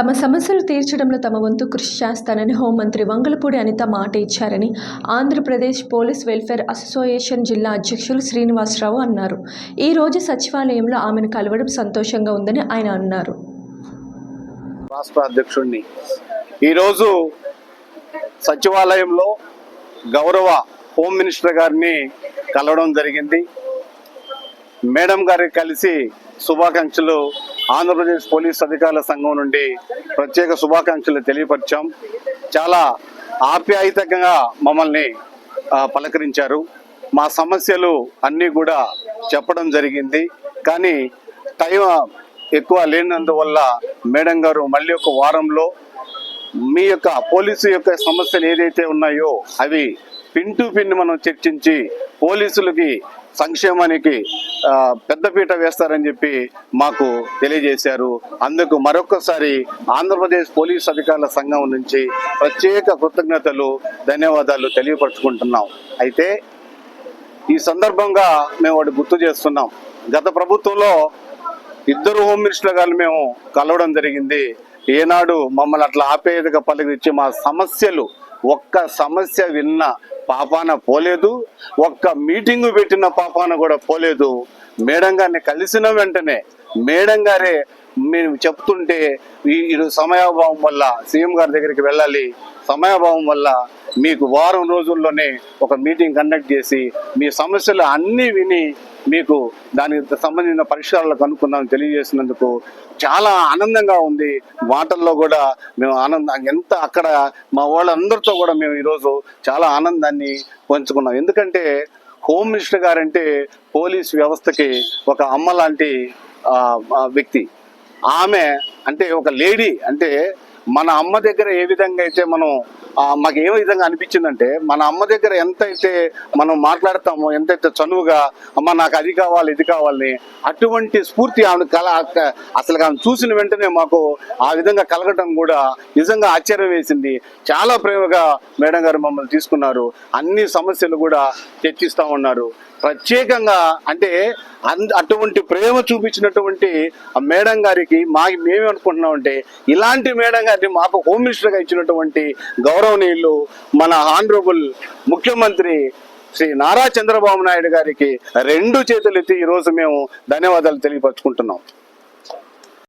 తమ సమస్యలు తీర్చడంలో తమ వంతు కృషి చేస్తానని హోంమంత్రి వంగలపూడి అనిత మాట ఇచ్చారని ఆంధ్రప్రదేశ్ పోలీస్ వెల్ఫేర్ అసోసియేషన్ జిల్లా అధ్యక్షులు శ్రీనివాసరావు అన్నారు. ఈ రోజు సచివాలయంలో ఆమెను కలవడం సంతోషంగా ఉందని ఆయన అన్నారు. రాష్ట్ర అధ్యక్షుడిని ఈరోజు సచివాలయంలో గౌరవ హోమ్ మినిస్టర్ గారిని కలవడం జరిగింది. మేడం గారికి కలిసి శుభాకాంక్షలు ఆంధ్రప్రదేశ్ పోలీస్ అధికారుల సంఘం నుండి ప్రత్యేక శుభాకాంక్షలు తెలియపరిచాం. చాలా ఆప్యాయతంగా మమ్మల్ని పలకరించారు. మా సమస్యలు అన్నీ కూడా చెప్పడం జరిగింది. కానీ టైం ఎక్కువ లేనందువల్ల మేడం గారు మళ్ళీ ఒక వారంలో మీ యొక్క పోలీసు యొక్క సమస్యలు ఏదైతే ఉన్నాయో అవి పిన్ టు పిన్ మనం చర్చించి పోలీసులకి సంక్షేమానికి పెద్దపీట వేస్తారని చెప్పి మాకు తెలియజేశారు. అందుకు మరొకసారి ఆంధ్రప్రదేశ్ పోలీస్ అధికారుల సంఘం నుంచి ప్రత్యేక కృతజ్ఞతలు ధన్యవాదాలు తెలియపరుచుకుంటున్నాం. అయితే ఈ సందర్భంగా మేము వాటి గుర్తు చేస్తున్నాం. గత ప్రభుత్వంలో ఇద్దరు హోమ్ మినిస్టర్ గారు మేము కలవడం జరిగింది. ఏనాడు మమ్మల్ని అట్లా ఆపేదిగా పలికిచ్చి మా సమస్యలు ఒక్క సమస్య విన్న పాపాన పోలేదు. ఒక్క మీటింగ్ పెట్టిన పాపాన కూడా పోలేదు. మేడం గారిని కలిసిన వెంటనే మేడం గారే మేము చెప్తుంటే ఈ సమయాభావం వల్ల సీఎం గారి దగ్గరికి వెళ్ళాలి. సమయాభావం వల్ల మీకు వారం రోజుల్లోనే ఒక మీటింగ్ కండక్ట్ చేసి మీ సమస్యలు అన్నీ విని మీకు దానికి సంబంధించిన పరిష్కారాలు కనుక్కుందామని తెలియజేసినందుకు చాలా ఆనందంగా ఉంది. మాటల్లో కూడా మేము ఆనందం ఎంత అక్కడ మా వాళ్ళందరితో కూడా మేము ఈరోజు చాలా ఆనందాన్ని పంచుకున్నాం. ఎందుకంటే హోమ్ మినిస్టర్ గారంటే పోలీస్ వ్యవస్థకి ఒక అమ్మ లాంటి వ్యక్తి. ఆమె అంటే ఒక లేడీ అంటే మన అమ్మ దగ్గర ఏ విధంగా అయితే మనం మాకు ఏ విధంగా అనిపించిందంటే మన అమ్మ దగ్గర ఎంత అయితే మనం మాట్లాడతామో ఎంతైతే చనువుగా అమ్మ నాకు అది కావాలి ఇది కావాలని అటువంటి స్ఫూర్తి ఆమె కల అసలు ఆమె చూసిన వెంటనే మాకు ఆ విధంగా కలగటం కూడా నిజంగా ఆశ్చర్యం వేసింది. చాలా ప్రేమగా మేడం గారు మమ్మల్ని తీసుకున్నారు. అన్ని సమస్యలు కూడా చర్చిస్తా ఉన్నారు. ప్రత్యేకంగా అంటే అటువంటి ప్రేమ చూపించినటువంటి ఆ మేడం గారికి మా మేమేమనుకుంటున్నామంటే ఇలాంటి మేడం గారిని మాకు హోమ్ మినిస్టర్గా ఇచ్చినటువంటి గౌరవనీయులు మన ఆనరబుల్ ముఖ్యమంత్రి శ్రీ నారా చంద్రబాబు నాయుడు గారికి రెండు చేతులు ఎత్తి ఈరోజు మేము ధన్యవాదాలు తెలియపరచుకుంటున్నాం.